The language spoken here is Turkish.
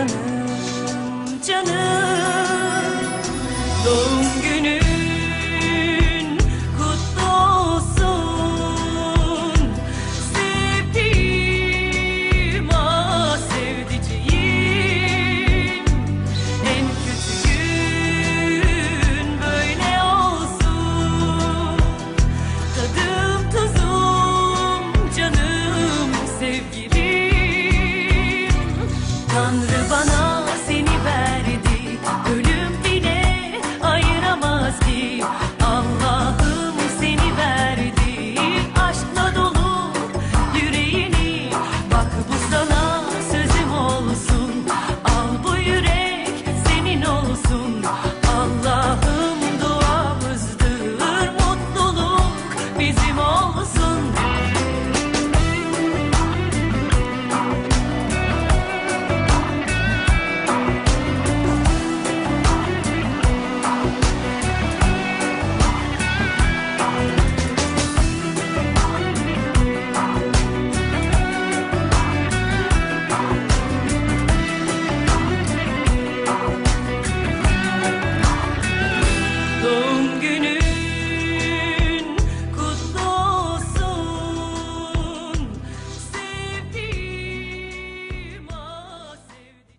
canım Canım. Doğum günün kutlu olsun. Sevdiğim ah sevdiceğim. En kötü gün böyle olsun. Tadım tuzum canım sevgilim Tanrı bana